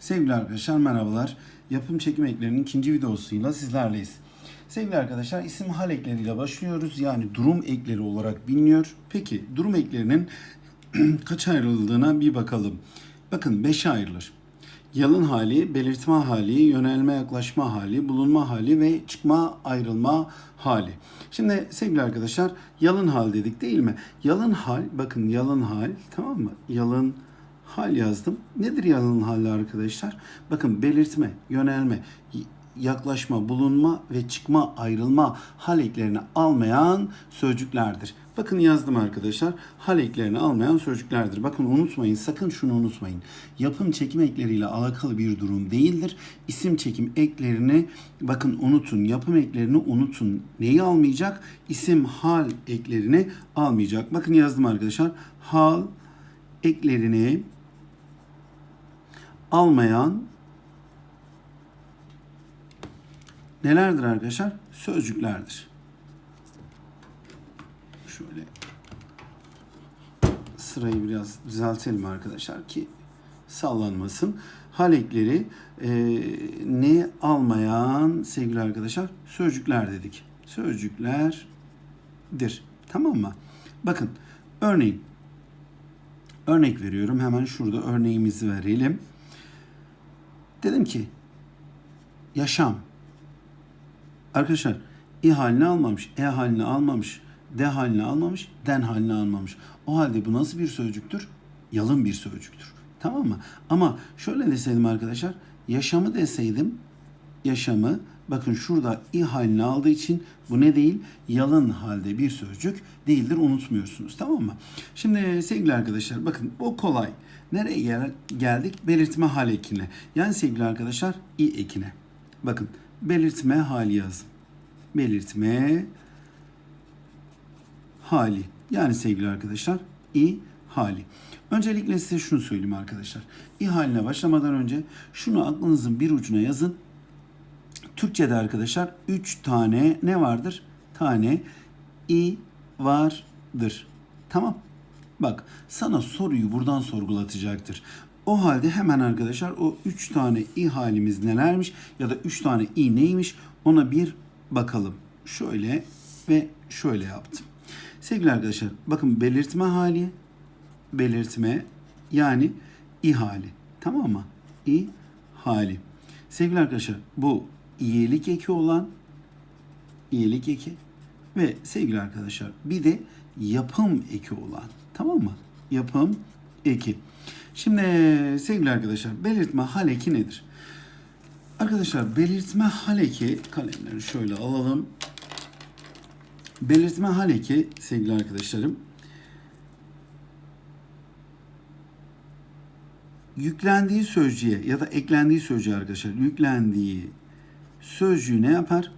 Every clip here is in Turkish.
Sevgili arkadaşlar merhabalar. Yapım çekim eklerinin ikinci videosuyla sizlerleyiz. Sevgili arkadaşlar isim hal ekleriyle başlıyoruz. Yani durum ekleri olarak biliniyor. Peki durum eklerinin kaç ayrıldığına bir bakalım. Bakın 5'e ayrılır. Yalın hali, belirtme hali, yönelme yaklaşma hali, bulunma hali ve çıkma ayrılma hali. Şimdi sevgili arkadaşlar yalın hal dedik değil mi? Yalın hal, bakın yalın hal tamam mı? Yalın hal yazdım. Nedir yalın hal arkadaşlar? Bakın belirtme, yönelme, yaklaşma, bulunma ve çıkma, ayrılma hal eklerini almayan sözcüklerdir. Bakın yazdım arkadaşlar. Hal eklerini almayan sözcüklerdir. Bakın unutmayın, sakın şunu unutmayın. Yapım çekim ekleriyle alakalı bir durum değildir. İsim çekim eklerini bakın unutun. Yapım eklerini unutun. Neyi almayacak? İsim hal eklerini almayacak. Bakın yazdım arkadaşlar. Hal eklerini almayan nelerdir arkadaşlar? Sözcüklerdir. Şöyle sırayı biraz düzeltelim arkadaşlar ki sallanmasın. Hal ekleri e, ne almayan sevgili arkadaşlar sözcükler dedik. Sözcüklerdir. Tamam mı? Bakın örneğin örnek veriyorum. Hemen şurada örneğimizi verelim. Dedim ki yaşam. Arkadaşlar i halini almamış, e halini almamış, de halini almamış, den halini almamış. O halde bu nasıl bir sözcüktür? Yalın bir sözcüktür. Tamam mı? Ama şöyle deseydim arkadaşlar, yaşamı deseydim, yaşamı bakın şurada i halini aldığı için bu ne değil? Yalın halde bir sözcük değildir unutmuyorsunuz. Tamam mı? Şimdi sevgili arkadaşlar bakın bu kolay. Nereye gel geldik? Belirtme hal ekine. Yani sevgili arkadaşlar i ekine. Bakın belirtme hali yazın. Belirtme hali. Yani sevgili arkadaşlar i hali. Öncelikle size şunu söyleyeyim arkadaşlar. İ haline başlamadan önce şunu aklınızın bir ucuna yazın. Türkçe'de arkadaşlar 3 tane ne vardır? Tane i vardır. Tamam. Bak sana soruyu buradan sorgulatacaktır. O halde hemen arkadaşlar o 3 tane i halimiz nelermiş ya da 3 tane i neymiş ona bir bakalım. Şöyle ve şöyle yaptım. Sevgili arkadaşlar bakın belirtme hali, belirtme yani i hali. Tamam mı? i hali. Sevgili arkadaşlar bu iyilik eki olan iyilik eki ve sevgili arkadaşlar bir de yapım eki olan tamam mı? Yapım eki. Şimdi sevgili arkadaşlar belirtme hal eki nedir? Arkadaşlar belirtme hal eki kalemleri şöyle alalım. Belirtme hal eki sevgili arkadaşlarım yüklendiği sözcüğe ya da eklendiği sözcüğe arkadaşlar yüklendiği sözcüğü ne yapar?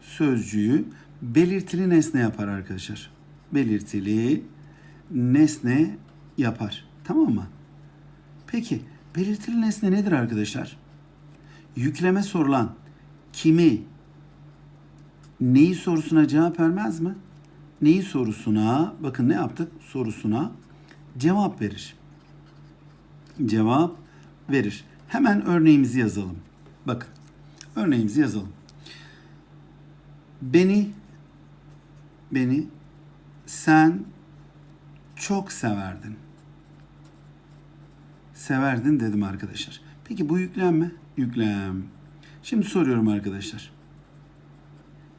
Sözcüğü belirtili nesne yapar arkadaşlar. Belirtili nesne yapar. Tamam mı? Peki belirtili nesne nedir arkadaşlar? Yükleme sorulan kimi neyi sorusuna cevap vermez mi? Neyi sorusuna bakın ne yaptık? Sorusuna cevap verir. Cevap verir. Hemen örneğimizi yazalım. Bakın örneğimizi yazalım. Beni beni sen çok severdin. Severdin dedim arkadaşlar. Peki bu yüklem mi? Yüklem. Şimdi soruyorum arkadaşlar.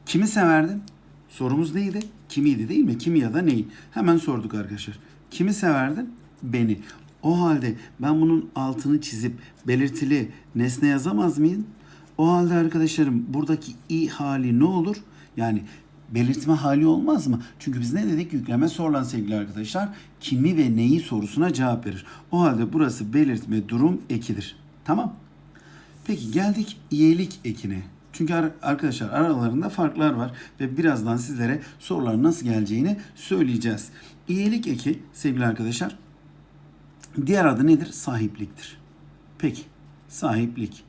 Kimi severdin? Sorumuz neydi? Kimiydi değil mi? Kimi ya da neyi? Hemen sorduk arkadaşlar. Kimi severdin? Beni. O halde ben bunun altını çizip belirtili nesne yazamaz mıyım? O halde arkadaşlarım buradaki i hali ne olur? Yani belirtme hali olmaz mı? Çünkü biz ne dedik? Yükleme sorulan sevgili arkadaşlar kimi ve neyi sorusuna cevap verir. O halde burası belirtme durum ekidir. Tamam. Peki geldik iyilik ekine. Çünkü arkadaşlar aralarında farklar var ve birazdan sizlere soruların nasıl geleceğini söyleyeceğiz. İyilik eki sevgili arkadaşlar diğer adı nedir? Sahipliktir. Peki sahiplik.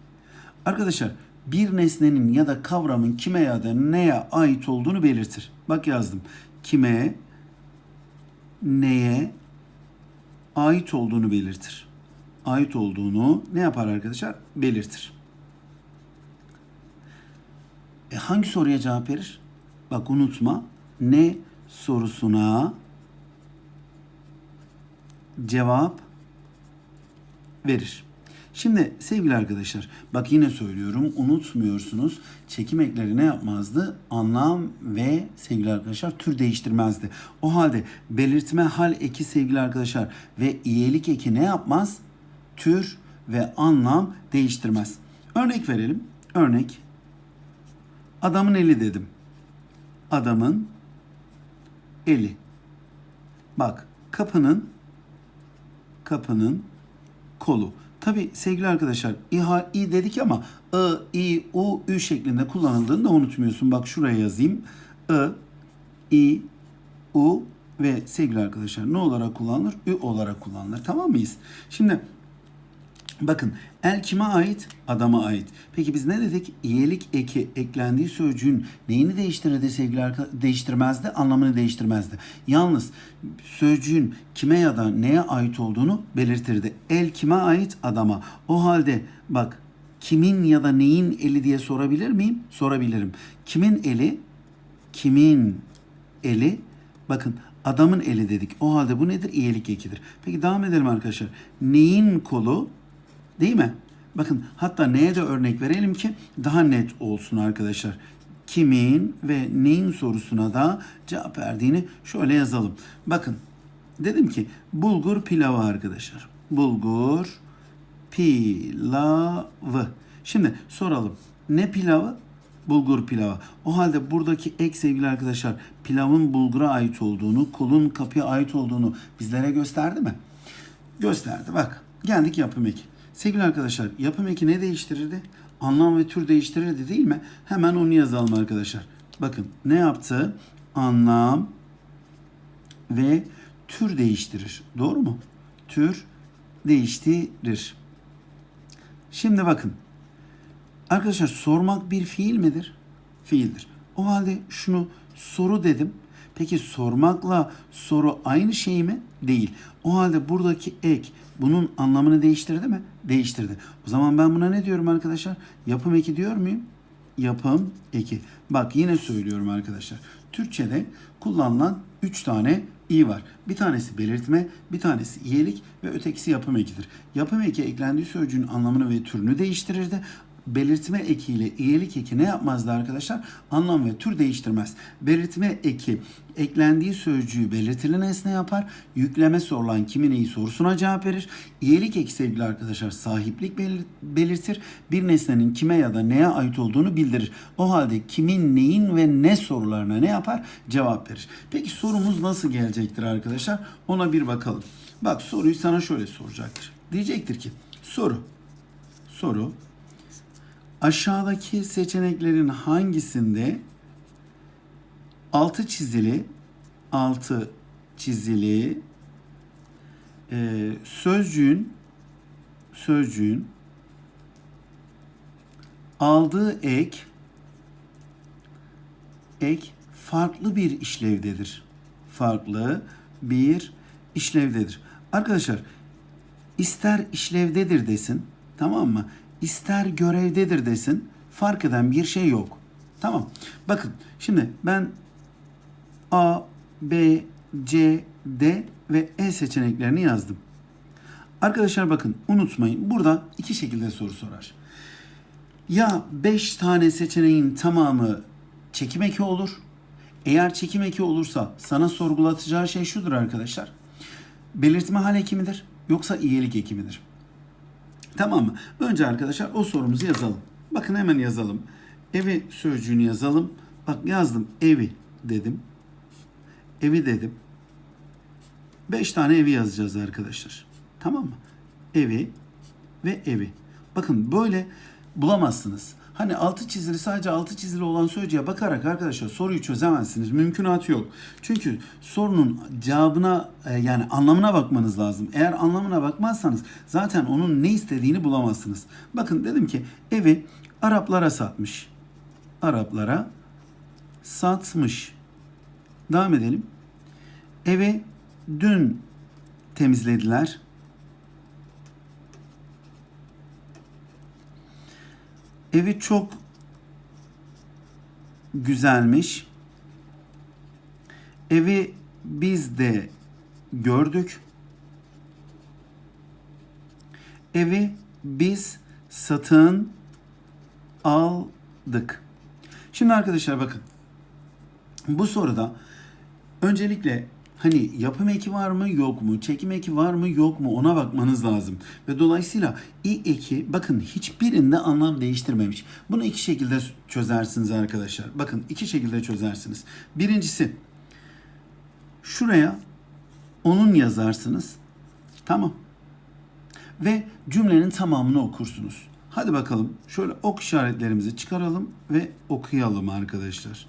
Arkadaşlar bir nesnenin ya da kavramın kime ya da neye ait olduğunu belirtir. Bak yazdım. Kime, neye ait olduğunu belirtir. ait olduğunu ne yapar arkadaşlar? Belirtir. E hangi soruya cevap verir? Bak unutma. Ne sorusuna cevap verir. Şimdi sevgili arkadaşlar bak yine söylüyorum unutmuyorsunuz çekim ekleri ne yapmazdı? Anlam ve sevgili arkadaşlar tür değiştirmezdi. O halde belirtme hal eki sevgili arkadaşlar ve iyelik eki ne yapmaz? Tür ve anlam değiştirmez. Örnek verelim. Örnek. Adamın eli dedim. Adamın eli. Bak kapının kapının kolu. Tabi sevgili arkadaşlar İHA, İ dedik ama I, I, U, Ü şeklinde kullanıldığını da unutmuyorsun. Bak şuraya yazayım. I, I, U ve sevgili arkadaşlar ne olarak kullanılır? Ü olarak kullanılır. Tamam mıyız? Şimdi Bakın el kime ait? Adama ait. Peki biz ne dedik? İyelik eki eklendiği sözcüğün neyini değiştirirdi sevgili arkadaşlar? Değiştirmezdi, anlamını değiştirmezdi. Yalnız sözcüğün kime ya da neye ait olduğunu belirtirdi. El kime ait? Adama. O halde bak kimin ya da neyin eli diye sorabilir miyim? Sorabilirim. Kimin eli? Kimin eli? Bakın adamın eli dedik. O halde bu nedir? İyelik ekidir. Peki devam edelim arkadaşlar. Neyin kolu? Değil mi? Bakın hatta neye de örnek verelim ki daha net olsun arkadaşlar. Kimin ve neyin sorusuna da cevap verdiğini şöyle yazalım. Bakın dedim ki bulgur pilavı arkadaşlar. Bulgur pilavı. Şimdi soralım. Ne pilavı? Bulgur pilavı. O halde buradaki ek sevgili arkadaşlar pilavın bulgura ait olduğunu, kulun kapıya ait olduğunu bizlere gösterdi mi? Gösterdi. Bak geldik yapım eki. Sevgili arkadaşlar yapım eki ne değiştirirdi? Anlam ve tür değiştirirdi değil mi? Hemen onu yazalım arkadaşlar. Bakın ne yaptı? Anlam ve tür değiştirir. Doğru mu? Tür değiştirir. Şimdi bakın. Arkadaşlar sormak bir fiil midir? Fiildir. O halde şunu soru dedim. Peki sormakla soru aynı şey mi? Değil. O halde buradaki ek bunun anlamını değiştirdi mi? Değiştirdi. O zaman ben buna ne diyorum arkadaşlar? Yapım eki diyor muyum? Yapım eki. Bak yine söylüyorum arkadaşlar. Türkçe'de kullanılan 3 tane i var. Bir tanesi belirtme, bir tanesi iyelik ve ötekisi yapım ekidir. Yapım eki eklendiği sözcüğün anlamını ve türünü değiştirirdi belirtme ekiyle iyelik eki ne yapmazdı arkadaşlar? Anlam ve tür değiştirmez. Belirtme eki eklendiği sözcüğü belirtilen nesne yapar. Yükleme sorulan kimin neyi sorusuna cevap verir. İyelik eki sevgili arkadaşlar sahiplik belirtir. Bir nesnenin kime ya da neye ait olduğunu bildirir. O halde kimin, neyin ve ne sorularına ne yapar? Cevap verir. Peki sorumuz nasıl gelecektir arkadaşlar? Ona bir bakalım. Bak soruyu sana şöyle soracaktır. Diyecektir ki soru soru aşağıdaki seçeneklerin hangisinde altı çizili altı çizili e, sözcüğün sözcüğün aldığı ek ek farklı bir işlevdedir. Farklı bir işlevdedir. Arkadaşlar ister işlevdedir desin tamam mı? İster görevdedir desin fark eden bir şey yok. Tamam. Bakın şimdi ben A, B, C, D ve E seçeneklerini yazdım. Arkadaşlar bakın unutmayın burada iki şekilde soru sorar. Ya 5 tane seçeneğin tamamı çekim eki olur. Eğer çekim eki olursa sana sorgulatacağı şey şudur arkadaşlar. Belirtme hal eki midir yoksa iyilik eki midir? Tamam mı? Önce arkadaşlar o sorumuzu yazalım. Bakın hemen yazalım. Evi sözcüğünü yazalım. Bak yazdım evi dedim. Evi dedim. Beş tane evi yazacağız arkadaşlar. Tamam mı? Evi ve evi. Bakın böyle bulamazsınız. Hani altı çizili sadece altı çizili olan sözcüğe bakarak arkadaşlar soruyu çözemezsiniz. Mümkünatı yok. Çünkü sorunun cevabına e, yani anlamına bakmanız lazım. Eğer anlamına bakmazsanız zaten onun ne istediğini bulamazsınız. Bakın dedim ki evi Araplara satmış. Araplara satmış. Devam edelim. Evi dün temizlediler. Evi çok güzelmiş. Evi biz de gördük. Evi biz satın aldık. Şimdi arkadaşlar bakın. Bu soruda öncelikle hani yapım eki var mı yok mu, çekim eki var mı yok mu ona bakmanız lazım. Ve dolayısıyla i eki bakın hiçbirinde anlam değiştirmemiş. Bunu iki şekilde çözersiniz arkadaşlar. Bakın iki şekilde çözersiniz. Birincisi şuraya onun yazarsınız. Tamam. Ve cümlenin tamamını okursunuz. Hadi bakalım şöyle ok işaretlerimizi çıkaralım ve okuyalım arkadaşlar.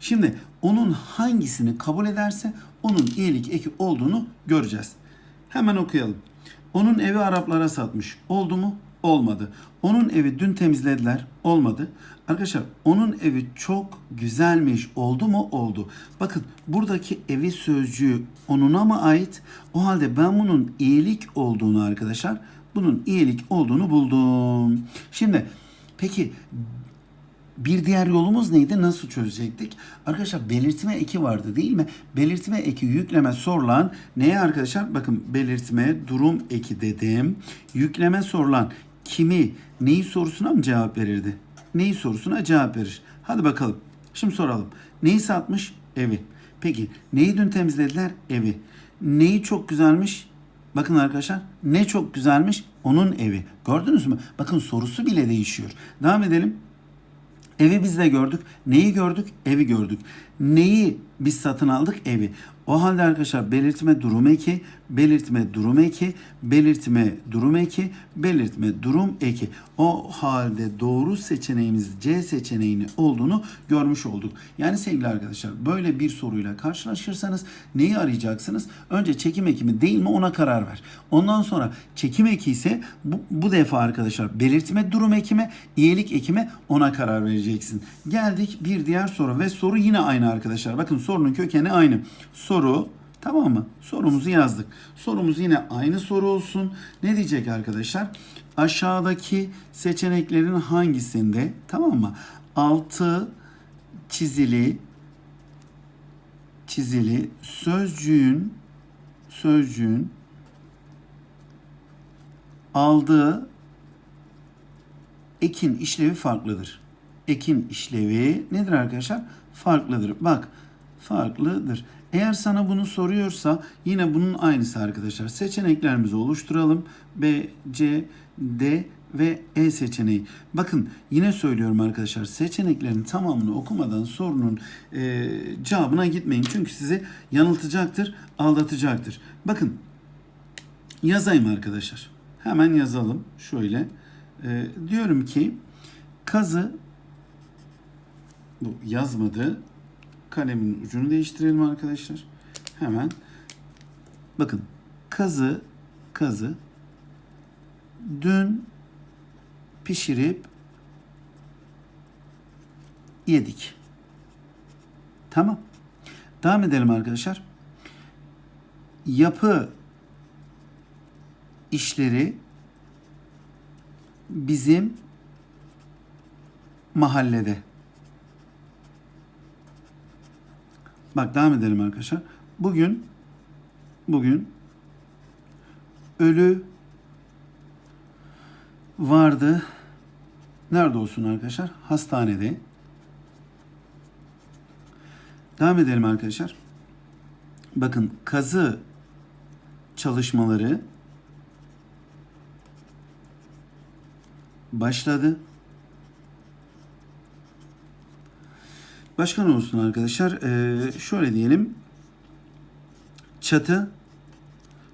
Şimdi onun hangisini kabul ederse onun iyilik eki olduğunu göreceğiz. Hemen okuyalım. Onun evi Araplara satmış. Oldu mu? Olmadı. Onun evi dün temizlediler. Olmadı. Arkadaşlar onun evi çok güzelmiş. Oldu mu? Oldu. Bakın buradaki evi sözcüğü onuna mı ait? O halde ben bunun iyilik olduğunu arkadaşlar bunun iyilik olduğunu buldum. Şimdi peki bir diğer yolumuz neydi? Nasıl çözecektik? Arkadaşlar belirtme eki vardı değil mi? Belirtme eki yükleme sorulan neye arkadaşlar? Bakın belirtme durum eki dedim. Yükleme sorulan kimi neyi sorusuna mı cevap verirdi? Neyi sorusuna cevap verir. Hadi bakalım. Şimdi soralım. Neyi satmış? Evi. Peki neyi dün temizlediler? Evi. Neyi çok güzelmiş? Bakın arkadaşlar ne çok güzelmiş? Onun evi. Gördünüz mü? Bakın sorusu bile değişiyor. Devam edelim. Evi biz de gördük. Neyi gördük? Evi gördük. Neyi biz satın aldık? Evi. O halde arkadaşlar belirtme durum eki, belirtme durum eki, belirtme durum eki, belirtme durum eki. O halde doğru seçeneğimiz C seçeneğini olduğunu görmüş olduk. Yani sevgili arkadaşlar böyle bir soruyla karşılaşırsanız neyi arayacaksınız? Önce çekim eki mi değil mi ona karar ver. Ondan sonra çekim eki ise bu, bu defa arkadaşlar belirtme durum eki mi, iyilik eki mi ona karar vereceksin. Geldik bir diğer soru ve soru yine aynı arkadaşlar. Bakın sorunun kökeni aynı. Soru tamam mı? Sorumuzu yazdık. Sorumuz yine aynı soru olsun. Ne diyecek arkadaşlar? Aşağıdaki seçeneklerin hangisinde tamam mı? Altı çizili çizili sözcüğün sözcüğün aldığı ekin işlevi farklıdır. Ekin işlevi nedir arkadaşlar? Farklıdır. Bak farklıdır. Eğer sana bunu soruyorsa yine bunun aynısı arkadaşlar. Seçeneklerimizi oluşturalım. B, C, D ve E seçeneği. Bakın yine söylüyorum arkadaşlar seçeneklerin tamamını okumadan sorunun e, cevabına gitmeyin. Çünkü sizi yanıltacaktır, aldatacaktır. Bakın yazayım arkadaşlar. Hemen yazalım. Şöyle e, diyorum ki kazı yazmadı. Kalemin ucunu değiştirelim arkadaşlar. Hemen bakın kazı kazı dün pişirip yedik. Tamam. Devam edelim arkadaşlar. Yapı işleri bizim mahallede. Bak devam edelim arkadaşlar. Bugün bugün ölü vardı. Nerede olsun arkadaşlar? Hastanede. Devam edelim arkadaşlar. Bakın kazı çalışmaları başladı. Başka ne olsun arkadaşlar? Ee, şöyle diyelim. Çatı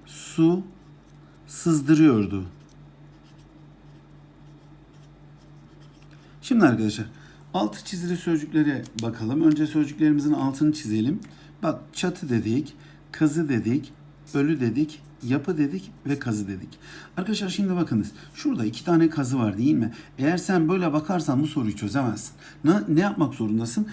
su sızdırıyordu. Şimdi arkadaşlar altı çizili sözcüklere bakalım. Önce sözcüklerimizin altını çizelim. Bak çatı dedik, kazı dedik, ölü dedik, yapı dedik ve kazı dedik. Arkadaşlar şimdi bakınız. Şurada iki tane kazı var değil mi? Eğer sen böyle bakarsan bu soruyu çözemezsin. Ne, ne yapmak zorundasın?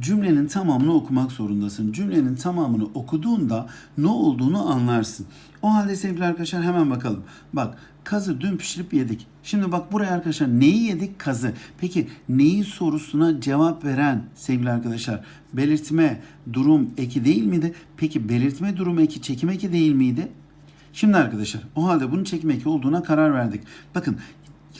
Cümlenin tamamını okumak zorundasın. Cümlenin tamamını okuduğunda ne olduğunu anlarsın. O halde sevgili arkadaşlar hemen bakalım. Bak kazı dün pişirip yedik. Şimdi bak buraya arkadaşlar neyi yedik? Kazı. Peki neyi sorusuna cevap veren sevgili arkadaşlar belirtme durum eki değil miydi? Peki belirtme durum eki çekim eki değil miydi? Şimdi arkadaşlar o halde bunun çekim eki olduğuna karar verdik. Bakın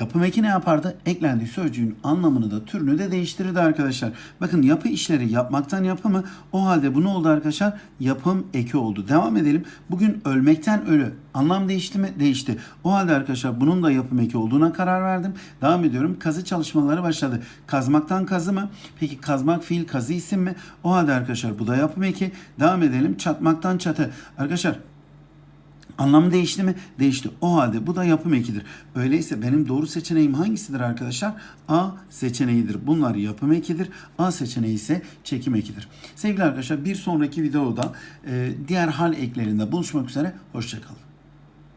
yapım eki ne yapardı? Eklendiği sözcüğün anlamını da türünü de değiştirirdi arkadaşlar. Bakın yapı işleri yapmaktan yapımı o halde bu ne oldu arkadaşlar? Yapım eki oldu. Devam edelim. Bugün ölmekten ölü. Anlam değişti mi? Değişti. O halde arkadaşlar bunun da yapım eki olduğuna karar verdim. Devam ediyorum. Kazı çalışmaları başladı. Kazmaktan kazı mı? Peki kazmak fiil kazı isim mi? O halde arkadaşlar bu da yapım eki. Devam edelim. Çatmaktan çatı. Arkadaşlar Anlam değişti mi? Değişti. O halde bu da yapım ekidir. Öyleyse benim doğru seçeneğim hangisidir arkadaşlar? A seçeneğidir. Bunlar yapım ekidir. A seçeneği ise çekim ekidir. Sevgili arkadaşlar bir sonraki videoda diğer hal eklerinde buluşmak üzere. Hoşçakalın.